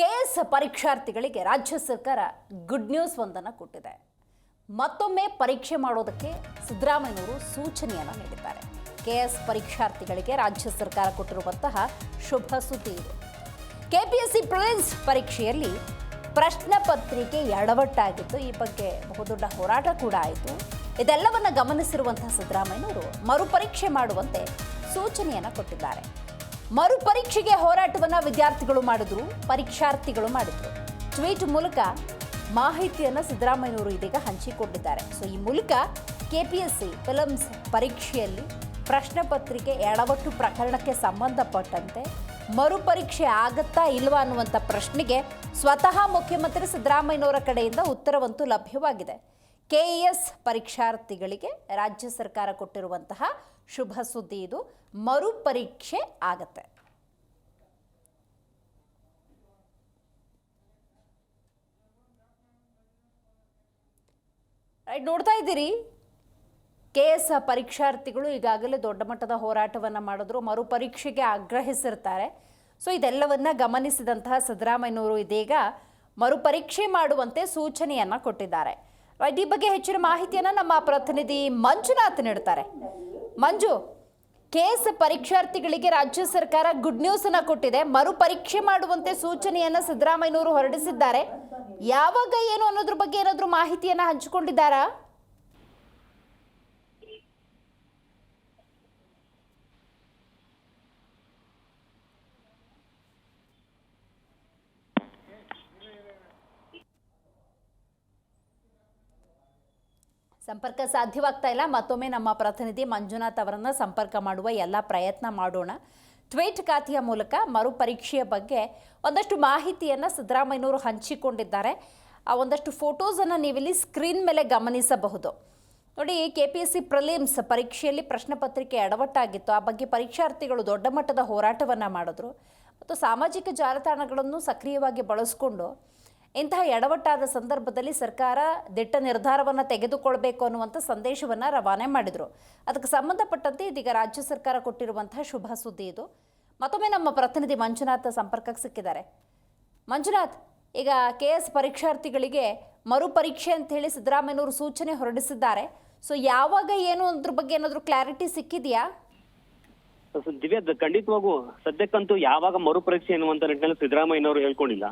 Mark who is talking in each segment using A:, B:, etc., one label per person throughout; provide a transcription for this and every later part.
A: KS ಪರೀಕ್ಷಾರ್ಥಿಗಳಿಗೆ ರಾಜ್ಯ ಸರ್ಕಾರ good news ಒಂದನ್ನು ಕೊಟ್ಟಿದೆ. ಮತ್ತೊಮ್ಮೆ ಪರೀಕ್ಷೆ ಮಾಡೋದಕ್ಕೆ ಸಿದ್ದರಾಮಯ್ಯನವರು ಸೂಚನೆಯನ್ನು ನೀಡಿದ್ದಾರೆ. ಕೆ ಎಸ್ ಪರೀಕ್ಷಾರ್ಥಿಗಳಿಗೆ ರಾಜ್ಯ ಸರ್ಕಾರ ಕೊಟ್ಟಿರುವಂತಹ ಶುಭ ಸುದ್ದಿ ಇದು. ಕೆಪಿಎಸ್ಸಿ ಪ್ರಿಲಿಮ್ಸ್ ಪರೀಕ್ಷೆಯಲ್ಲಿ ಪ್ರಶ್ನೆ ಪತ್ರಿಕೆ ಎಡವಟ್ಟಾಗಿತ್ತು. ಈ ಬಗ್ಗೆ ಬಹುದೊಡ್ಡ ಹೋರಾಟ ಕೂಡ ಆಯಿತು. ಇದೆಲ್ಲವನ್ನು ಗಮನಿಸಿರುವಂತಹ ಸಿದ್ದರಾಮಯ್ಯನವರು ಮರುಪರೀಕ್ಷೆ ಮಾಡುವಂತೆ ಸೂಚನೆಯನ್ನು ಕೊಟ್ಟಿದ್ದಾರೆ. ಮರುಪರೀಕ್ಷೆಗೆ ಹೋರಾಟವನ್ನು ವಿದ್ಯಾರ್ಥಿಗಳು ಮಾಡಿದ್ರು, ಪರೀಕ್ಷಾರ್ಥಿಗಳು ಮಾಡಿದ್ರು. ಟ್ವೀಟ್ ಮೂಲಕ ಮಾಹಿತಿಯನ್ನು ಸಿದ್ದರಾಮಯ್ಯನವರು ಇದೀಗ ಹಂಚಿಕೊಂಡಿದ್ದಾರೆ. ಸೊ ಈ ಮೂಲಕ K P S C prelims ಪರೀಕ್ಷೆಯಲ್ಲಿ ಪ್ರಶ್ನೆ ಪತ್ರಿಕೆ ಎಡವಟ್ಟು ಪ್ರಕರಣಕ್ಕೆ ಸಂಬಂಧಪಟ್ಟಂತೆ ಮರುಪರೀಕ್ಷೆ ಆಗತ್ತಾ ಇಲ್ವಾ ಅನ್ನುವಂಥ ಪ್ರಶ್ನೆಗೆ ಸ್ವತಃ ಮುಖ್ಯಮಂತ್ರಿ ಸಿದ್ದರಾಮಯ್ಯನವರ ಕಡೆಯಿಂದ ಉತ್ತರವಂತೂ ಲಭ್ಯವಾಗಿದೆ. ಕೆಇಎಸ್ ಪರೀಕ್ಷಾರ್ಥಿಗಳಿಗೆ ರಾಜ್ಯ ಸರ್ಕಾರ ಕೊಟ್ಟಿರುವಂತಹ ಶುಭ ಸುದ್ದಿ ಇದು. ಮರುಪರೀಕ್ಷೆ ಆಗತ್ತೆ. ನೋಡ್ತಾ ಇದ್ದೀರಿ? ಕೆ ಎಸ್ ಪರೀಕ್ಷಾರ್ಥಿಗಳು ಈಗಾಗಲೇ ದೊಡ್ಡ ಮಟ್ಟದ ಹೋರಾಟವನ್ನು ಮಾಡಿದ್ರು, ಮರುಪರೀಕ್ಷೆಗೆ ಆಗ್ರಹಿಸಿರ್ತಾರೆ. ಸೊ, ಇದೆಲ್ಲವನ್ನ ಗಮನಿಸಿದಂತಹ ಸಿದ್ದರಾಮಯ್ಯನವರು ಇದೀಗ ಮರುಪರೀಕ್ಷೆ ಮಾಡುವಂತೆ ಸೂಚನೆಯನ್ನ ಕೊಟ್ಟಿದ್ದಾರೆ. ಈ ಬಗ್ಗೆ ಹೆಚ್ಚಿನ ಮಾಹಿತಿಯನ್ನು ನಮ್ಮ ಪ್ರತಿನಿಧಿ ಮಂಜುನಾಥ್ ನೀಡ್ತಾರೆ. ಮಂಜು, ಕೇಸ್ ಪರೀಕ್ಷಾರ್ಥಿಗಳಿಗೆ ರಾಜ್ಯ ಸರ್ಕಾರ ಗುಡ್ ನ್ಯೂಸ್ ಅನ್ನ ಕೊಟ್ಟಿದೆ. ಮರು ಪರೀಕ್ಷೆ ಮಾಡುವಂತೆ ಸೂಚನೆಯನ್ನ ಸಿದ್ದರಾಮಯ್ಯನವರು ಹೊರಡಿಸಿದ್ದಾರೆ. ಯಾವಾಗ ಏನು ಅನ್ನೋದ್ರ ಬಗ್ಗೆ ಏನಾದರೂ ಮಾಹಿತಿಯನ್ನ ಹಂಚಿಕೊಂಡಿದ್ದಾರಾ? ಸಂಪರ್ಕ ಸಾಧ್ಯವಾಗ್ತಾ ಇಲ್ಲ. ಮತ್ತೊಮ್ಮೆ ನಮ್ಮ ಪ್ರತಿನಿಧಿ ಮಂಜುನಾಥ್ ಅವರನ್ನ ಸಂಪರ್ಕ ಮಾಡುವ ಎಲ್ಲ ಪ್ರಯತ್ನ ಮಾಡೋಣ. ಟ್ವೀಟ್ ಖಾತೆಯ ಮೂಲಕ ಮರುಪರೀಕ್ಷೆಯ ಬಗ್ಗೆ ಒಂದಷ್ಟು ಮಾಹಿತಿಯನ್ನು ಸಿದ್ದರಾಮಯ್ಯನವರು ಹಂಚಿಕೊಂಡಿದ್ದಾರೆ. ಆ ಒಂದಷ್ಟು ಫೋಟೋಸನ್ನು ನೀವಿಲ್ಲಿ ಸ್ಕ್ರೀನ್ ಮೇಲೆ ಗಮನಿಸಬಹುದು. ನೋಡಿ K P S C prelims ಪರೀಕ್ಷೆಯಲ್ಲಿ ಪ್ರಶ್ನೆ ಪತ್ರಿಕೆ ಎಡವಟ್ಟಾಗಿತ್ತು. ಆ ಬಗ್ಗೆ ಪರೀಕ್ಷಾರ್ಥಿಗಳು ದೊಡ್ಡ ಮಟ್ಟದ ಹೋರಾಟವನ್ನು ಮಾಡಿದ್ರು. ಮತ್ತು ಸಾಮಾಜಿಕ ಜಾಲತಾಣಗಳನ್ನು ಸಕ್ರಿಯವಾಗಿ ಬಳಸಿಕೊಂಡು ಇಂತಹ ಎಡವಟ್ಟಾದ ಸಂದರ್ಭದಲ್ಲಿ ಸರ್ಕಾರ ದಿಟ್ಟ ನಿರ್ಧಾರವನ್ನು ತೆಗೆದುಕೊಳ್ಬೇಕು ಅನ್ನುವಂಥ ಸಂದೇಶವನ್ನು ರವಾನೆ ಮಾಡಿದರು. ಅದಕ್ಕೆ ಸಂಬಂಧಪಟ್ಟಂತೆ ಇದೀಗ ರಾಜ್ಯ ಸರ್ಕಾರ ಕೊಟ್ಟಿರುವಂತಹ ಶುಭ ಸುದ್ದಿ ಇದು. ಮತ್ತೊಮ್ಮೆ ನಮ್ಮ ಪ್ರತಿನಿಧಿ ಮಂಜುನಾಥ್ ಸಂಪರ್ಕಕ್ಕೆ ಸಿಕ್ಕಿದ್ದಾರೆ. ಮಂಜುನಾಥ್, ಈಗ ಕೆ ಎಸ್ ಪರೀಕ್ಷಾರ್ಥಿಗಳಿಗೆ ಮರುಪರೀಕ್ಷೆ ಅಂತ ಹೇಳಿ ಸೂಚನೆ ಹೊರಡಿಸಿದ್ದಾರೆ. ಸೊ ಯಾವಾಗ ಏನು ಅದ್ರ ಬಗ್ಗೆ ಏನಾದರೂ ಕ್ಲಾರಿಟಿ ಸಿಕ್ಕಿದೆಯಾ?
B: ದಿವ್ಯಾ, ಖಂಡಿತವಾಗೂ ಸದ್ಯಕ್ಕಂತೂ ಯಾವಾಗ ಮರುಪರೀಕ್ಷೆ ಎನ್ನುವಂತ ನಿಟ್ಟಿನಲ್ಲಿ ಸಿದ್ದರಾಮಯ್ಯನವರು ಹೇಳ್ಕೊಂಡಿಲ್ಲ.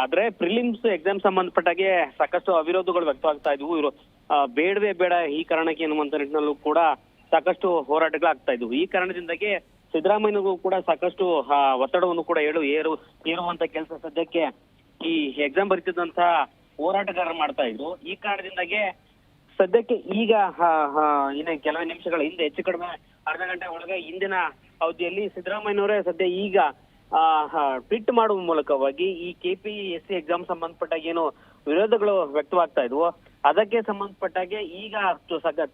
B: ಆದ್ರೆ ಪ್ರಿಲಿಮ್ಸ್ ಎಕ್ಸಾಮ್ ಸಂಬಂಧಪಟ್ಟಾಗೆ ಸಾಕಷ್ಟು ಅವಿರೋಧಗಳು ವ್ಯಕ್ತವಾಗ್ತಾ ಇದ್ವು. ಇವರು ಬೇಡವೇ ಬೇಡ ಈ ಕಾರಣಕ್ಕೆ ಎನ್ನುವಂತ ನಿಟ್ಟಿನಲ್ಲೂ ಕೂಡ ಸಾಕಷ್ಟು ಹೋರಾಟಗಳಾಗ್ತಾ ಇದ್ವು. ಈ ಕಾರಣದಿಂದಾಗಿ ಸಿದ್ದರಾಮಯ್ಯನಿಗೂ ಕೂಡ ಸಾಕಷ್ಟು ಒತ್ತಡವನ್ನು ಕೂಡ ಏಳು, ಏರು, ಏರುವಂತ ಕೆಲಸ ಸದ್ಯಕ್ಕೆ ಈ ಎಕ್ಸಾಮ್ ಬರೀತಿದ್ದಂತಹ ಹೋರಾಟಗಾರರು ಮಾಡ್ತಾ ಇದ್ರು. ಈ ಕಾರಣದಿಂದಾಗೆ ಸದ್ಯಕ್ಕೆ ಈಗ ಇನ್ನು ಕೆಲವೇ ನಿಮಿಷಗಳ ಹಿಂದೆ, ಹೆಚ್ಚು ಕಡಿಮೆ ಅರ್ಧ ಗಂಟೆ ಒಳಗೆ ಹಿಂದಿನ ಅವಧಿಯಲ್ಲಿ ಸಿದ್ದರಾಮಯ್ಯನವರೇ ಸದ್ಯ ಈಗ ಟ್ವೀಟ್ ಮಾಡುವ ಮೂಲಕವಾಗಿ ಈ ಕೆಪಿ ಎಸ್ ಸಿ ಎಕ್ಸಾಮ್ ಸಂಬಂಧಪಟ್ಟ ಏನು ವಿರೋಧಗಳು ವ್ಯಕ್ತವಾಗ್ತಾ ಇದ್ವು. ಅದಕ್ಕೆ ಸಂಬಂಧಪಟ್ಟಾಗೆ ಈಗ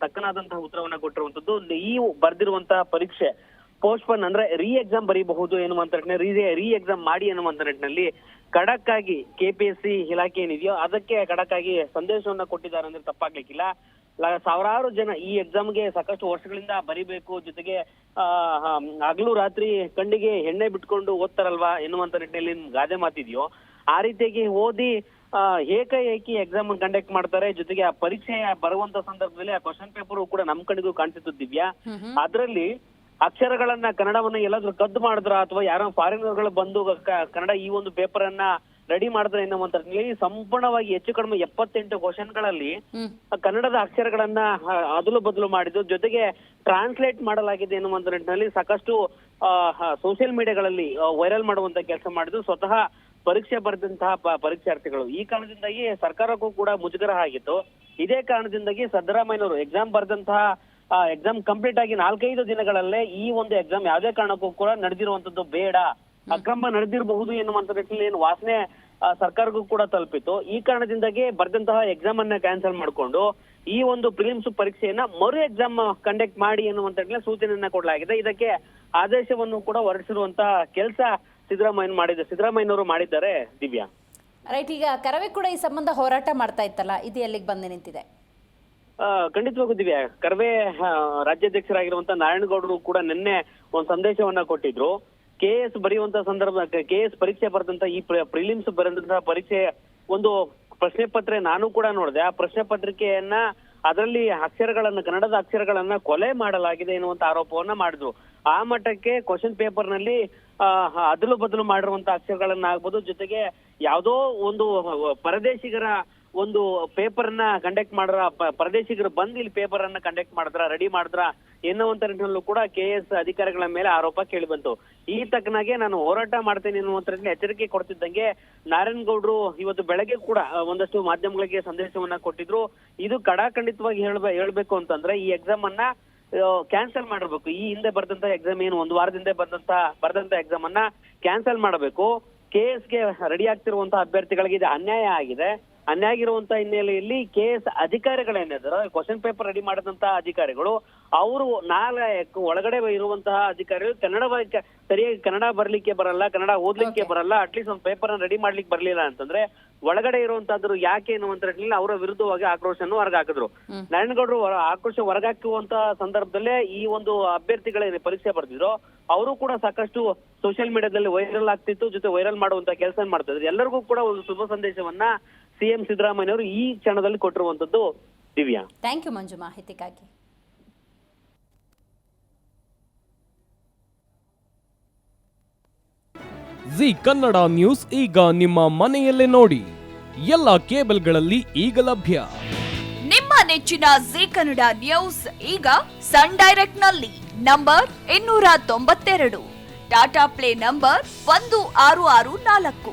B: ತಕ್ಕನಾದಂತಹ ಉತ್ತರವನ್ನ ಕೊಟ್ಟಿರುವಂತದ್ದು, ಈ ಬರ್ದಿರುವಂತಹ ಪರೀಕ್ಷೆ ಪೋಸ್ಟ್ಪೋನ್ ಅಂದ್ರೆ ರೀ ಎಕ್ಸಾಮ್ ಬರೀಬಹುದು ಎನ್ನುವಂತ ರೀ ರೀ ಎಕ್ಸಾಮ್ ಮಾಡಿ ಎನ್ನುವಂತ ನಿಟ್ಟಿನಲ್ಲಿ ಖಡಕ್ ಆಗಿ ಕೆಪಿಎಸ್ಸಿ ಇಲಾಖೆ ಏನಿದೆಯೋ ಅದಕ್ಕೆ ಖಡಕ್ ಆಗಿ ಸಂದೇಶವನ್ನ ಕೊಟ್ಟಿದ್ದಾರೆ ಅಂದ್ರೆ ತಪ್ಪಾಗ್ಲಿಕ್ಕಿಲ್ಲ. ಸಾವಿರಾರು ಜನ ಈ ಎಕ್ಸಾಮ್ಗೆ ಸಾಕಷ್ಟು ವರ್ಷಗಳಿಂದ ಬರಿಬೇಕು ಜೊತೆಗೆ ಆ, ಹಗಲು ರಾತ್ರಿ ಕಣ್ಣಿಗೆ ಎಣ್ಣೆ ಬಿಟ್ಕೊಂಡು ಓದ್ತಾರಲ್ವಾ ಎನ್ನುವಂತ ನಿಟ್ಟಿನಲ್ಲಿ ಗಾದೆ ಮಾತಿದೆಯೋ ಆ ರೀತಿಯಾಗಿ ಓದಿ ಆ, ಏಕಾಏಕಿ ಎಕ್ಸಾಮ್ ಕಂಡಕ್ಟ್ ಮಾಡ್ತಾರೆ. ಜೊತೆಗೆ ಆ ಪರೀಕ್ಷೆ ಬರುವಂತ ಸಂದರ್ಭದಲ್ಲಿ ಆ ಕ್ವಶನ್ ಪೇಪರ್ ಕೂಡ ನಮ್ ಕಣ್ಣಿಗೂ ಕಾಣ್ತಿತ್ತು ದಿವ್ಯಾ. ಅದ್ರಲ್ಲಿ ಅಕ್ಷರಗಳನ್ನ ಕನ್ನಡವನ್ನ ಎಲ್ಲಾದ್ರೂ ಕದ್ದು ಮಾಡಿದ್ರ ಅಥವಾ ಯಾರೋ ಫಾರಿನರ್ಗಳು ಬಂದು ಕನ್ನಡ ಈ ಒಂದು ಪೇಪರ್ ಅನ್ನ ರೆಡಿ ಮಾಡಿದ್ರೆ ಏನೋ ಅಂತ ಸಂಪೂರ್ಣವಾಗಿ ಹೆಚ್ಚು ಕಡಿಮೆ ಎಪ್ಪತ್ತೆಂಟು ಕ್ವಶನ್ಗಳಲ್ಲಿ
A: ಗಳಲ್ಲಿ
B: ಕನ್ನಡದ ಅಕ್ಷರಗಳನ್ನ ಅದಲು ಬದಲು ಮಾಡಿದ್ದು. ಜೊತೆಗೆ ಟ್ರಾನ್ಸ್ಲೇಟ್ ಮಾಡಲಾಗಿದೆ ಎನ್ನುವಂತ ನಿಟ್ಟಿನಲ್ಲಿ ಸಾಕಷ್ಟು ಸೋಷಿಯಲ್ ಮೀಡಿಯಾಗಳಲ್ಲಿ ವೈರಲ್ ಮಾಡುವಂತ ಕೆಲಸ ಮಾಡಿದ್ದು. ಸ್ವತಃ ಪರೀಕ್ಷೆ ಬರೆದಂತಹ ಪರೀಕ್ಷಾರ್ಥಿಗಳು. ಈ ಕಾರಣದಿಂದಾಗಿ ಸರ್ಕಾರಕ್ಕೂ ಕೂಡ ಮುಜುಗರ ಆಗಿತ್ತು. ಇದೇ ಕಾರಣದಿಂದಾಗಿ ಸಿದ್ದರಾಮಯ್ಯನವರು ಎಕ್ಸಾಮ್ ಬರೆದಂತಹ ಎಕ್ಸಾಮ್ ಕಂಪ್ಲೀಟ್ ಆಗಿ ನಾಲ್ಕೈದು ದಿನಗಳಲ್ಲೇ ಈ ಒಂದು ಎಕ್ಸಾಮ್ ಯಾವುದೇ ಕಾರಣಕ್ಕೂ ಕೂಡ ನಡೆದಿರುವಂತದ್ದು ಬೇಡ. ಅಕ್ರಮ ನಡೆದಿರಬಹುದು ಎನ್ನುವಂತ ನಿಟ್ಟಿನಲ್ಲಿ ಏನು ವಾಸನೆ ಸರ್ಕಾರಕ್ಕೂ ಕೂಡ ತಲುಪಿತ್ತು. ಈ ಕಾರಣದಿಂದಾಗಿ ಬರೆದಂತಹ ಎಕ್ಸಾಮ್ ಅನ್ನ ಕ್ಯಾನ್ಸಲ್ ಮಾಡಿಕೊಂಡು ಈ ಒಂದು ಪ್ರಿಲಿಮ್ಸ್ ಪರೀಕ್ಷೆಯನ್ನ ಮರು ಎಕ್ಸಾಮ್ ಕಂಡಕ್ಟ್ ಮಾಡಿ ಎನ್ನುವಂತ ಸೂಚನೆಯನ್ನ ಕೊಡಲಾಗಿದೆ. ಇದಕ್ಕೆ ಆದೇಶವನ್ನು ಕೂಡ ಹೊರಡಿಸಿರುವಂತಹ ಕೆಲಸ ಸಿದ್ದರಾಮಯ್ಯ ಮಾಡಿದ ಸಿದ್ದರಾಮಯ್ಯನವರು ಮಾಡಿದ್ದಾರೆ ದಿವ್ಯಾ.
A: ರೈಟ್ ಈಗ ಕರವೇ ಕೂಡ ಈ ಸಂಬಂಧ ಹೋರಾಟ ಮಾಡ್ತಾ ಇತ್ತಲ್ಲ ಇದು ಎಲ್ಲಿಗೆ ಬಂದು ನಿಂತಿದೆ?
B: ಆ, ಖಂಡಿತವಾಗೂ ದಿವ್ಯಾ ಕರವೇ ರಾಜ್ಯಾಧ್ಯಕ್ಷರಾಗಿರುವಂತಹ ರಾಜ್ಯಾಧ್ಯಕ್ಷರಾಗಿರುವಂತ ನಾರಾಯಣಗೌಡರು ಕೂಡ ನಿನ್ನೆ ಒಂದು ಸಂದೇಶವನ್ನ ಕೊಟ್ಟಿದ್ರು. ಕೆ ಎಸ್ ಬರೆಯುವಂತ ಸಂದರ್ಭ ಕೆ ಎಸ್ ಪರೀಕ್ಷೆ ಬರೆದಂತ ಈ ಪ್ರಿಲಿಮ್ಸ್ ಬರೆದಂತ ಪರೀಕ್ಷೆ ಒಂದು ಪ್ರಶ್ನೆ ಪತ್ರೆ ನಾನು ಕೂಡ ನೋಡಿದೆ. ಆ ಪ್ರಶ್ನೆ ಪತ್ರಿಕೆಯನ್ನ ಅದರಲ್ಲಿ ಅಕ್ಷರಗಳನ್ನ, ಕನ್ನಡದ ಅಕ್ಷರಗಳನ್ನ ಕೊಲೆ ಮಾಡಲಾಗಿದೆ ಎನ್ನುವಂತ ಆರೋಪವನ್ನ ಮಾಡಿದ್ರು. ಆ ಮಟ್ಟಕ್ಕೆ ಕ್ವಶನ್ ಪೇಪರ್ನಲ್ಲಿ ಅದಲು ಬದಲು ಮಾಡಿರುವಂತ ಅಕ್ಷರಗಳನ್ನ ಆಗ್ಬೋದು ಜೊತೆಗೆ ಯಾವುದೋ ಒಂದು ಪರದೇಶಿಗರ ಒಂದು ಪೇಪರ್ನ ಕಂಡಕ್ಟ್ ಮಾಡ್ರ ಪ್ರದೇಶಿಗರು ಬಂದು ಇಲ್ಲಿ ಪೇಪರ್ ಅನ್ನ ಕಂಡಕ್ಟ್ ಮಾಡಿದ್ರ ರೆಡಿ ಮಾಡಿದ್ರ ಎನ್ನುವಂತ ನಿಟ್ಟಿನಲ್ಲೂ ಕೂಡ ಕೆ ಎಸ್ ಅಧಿಕಾರಿಗಳ ಮೇಲೆ ಆರೋಪ ಕೇಳಿ ಬಂತು. ಈ ತಕ್ಕನಾಗೆ ನಾನು ಹೋರಾಟ ಮಾಡ್ತೇನೆ ಎನ್ನುವಂತ ಎಚ್ಚರಿಕೆ ಕೊಡ್ತಿದ್ದಂಗೆ ನಾರಾಯಣಗೌಡ್ರು ಇವತ್ತು ಬೆಳಗ್ಗೆ ಕೂಡ ಒಂದಷ್ಟು ಮಾಧ್ಯಮಗಳಿಗೆ ಸಂದೇಶವನ್ನ ಕೊಟ್ಟಿದ್ರು. ಇದು ಕಡಾಖಂಡಿತವಾಗಿ ಹೇಳ್ಬೇ, ಹೇಳ್ಬೇಕು ಅಂತಂದ್ರೆ ಈ ಎಕ್ಸಾಮ್ ಅನ್ನ ಕ್ಯಾನ್ಸಲ್ ಮಾಡಬೇಕು. ಈ ಹಿಂದೆ ಬರೆದಂತ ಎಕ್ಸಾಮ್ ಏನು, ಒಂದು ವಾರದಿಂದ ಬಂದಂತ, ಬರೆದಂತ ಎಕ್ಸಾಮ್ ಅನ್ನ ಕ್ಯಾನ್ಸಲ್ ಮಾಡಬೇಕು. ಕೆ ಗೆ ರೆಡಿ ಆಗ್ತಿರುವಂತಹ ಅಭ್ಯರ್ಥಿಗಳಿಗೆ ಇದು ಅನ್ಯಾಯ ಆಗಿದೆ. ಅನ್ಯಾಯ ಆಗಿರುವಂತ ಹಿನ್ನೆಲೆಯಲ್ಲಿ ಕೆ ಎಸ್ ಅಧಿಕಾರಿಗಳೇನಿದ್ದಾರೆ ಕ್ವಶನ್ ಪೇಪರ್ ರೆಡಿ ಮಾಡಿದಂತಹ ಅಧಿಕಾರಿಗಳು ಅವರು ನಾಲ್ಕು ಒಳಗಡೆ ಇರುವಂತಹ ಅಧಿಕಾರಿಗಳು ಕನ್ನಡ ಸರಿಯಾಗಿ ಕನ್ನಡ ಬರ್ಲಿಕ್ಕೆ ಬರಲ್ಲ ಕನ್ನಡ ಓದ್ಲಿಕ್ಕೆ. ಬರಲ್ಲ ಅಟ್ಲೀಸ್ಟ್ ಒಂದು ಪೇಪರ್ ರೆಡಿ ಮಾಡ್ಲಿಕ್ಕೆ ಬರ್ಲಿಲ್ಲ ಅಂತಂದ್ರೆ ಒಳಗಡೆ ಇರುವಂತಹದ್ರು ಯಾಕೆ ಅನ್ನುವಂತ ಹೇಳಿ ಅವರ ವಿರುದ್ಧವಾಗಿ ಆಕ್ರೋಶವನ್ನು ಹೊರಗಾಕಿದ್ರು.
A: ಹಾಕಿದ್ರು
B: ನಾರಾಯಣಗೌಡರು ಆಕ್ರೋಶ ಹೊರಗಾಕುವಂತ ಸಂದರ್ಭದಲ್ಲೇ ಈ ಒಂದು ಅಭ್ಯರ್ಥಿಗಳೇನು ಪರೀಕ್ಷೆ ಬರ್ತಿದ್ರು ಅವರು ಕೂಡ ಸಾಕಷ್ಟು ಸೋಷಿಯಲ್ ಮೀಡಿಯಾದಲ್ಲಿ ವೈರಲ್ ಆಗ್ತಿತ್ತು ಜೊತೆ ವೈರಲ್ ಮಾಡುವಂತ ಕೆಲಸ ಮಾಡ್ತಾ ಇದ್ರು. ಎಲ್ಲರಿಗೂ ಕೂಡ ಒಂದು ಶುಭ ಸಂದೇಶವನ್ನ ಸಿಎಂ ಸಿದ್ದರಾಮಯ್ಯ ಅವರು ಈ ಕ್ಷಣದಲ್ಲಿ ಕೊಟ್ಟಿರುವಂತದ್ದು ದಿವ್ಯಾ.
A: ಥ್ಯಾಂಕ್ ಯು ಮಂಜು ಮಾಹಿತಿಗಾಗಿ
C: ಜಿ ಕನ್ನಡ ನ್ಯೂಸ್ ಈಗ ನಿಮ್ಮ ಮನೆಯಲ್ಲೇ ನೋಡಿ. ಎಲ್ಲ ಕೇಬಲ್ಗಳಲ್ಲಿ ಈಗ ಲಭ್ಯ.
D: ನಿಮ್ಮ ನೆಚ್ಚಿನ ಜಿ ಕನ್ನಡ ನ್ಯೂಸ್ ಈಗ ಸನ್ ಡೈರೆಕ್ಟ್ನಲ್ಲಿ ನಂಬರ್ ಇನ್ನೂರ ತೊಂಬತ್ತೆರಡು. ಟಾಟಾ ಪ್ಲೇ ನಂಬರ್ ಒಂದು ಆರು ಆರು ನಾಲ್ಕು.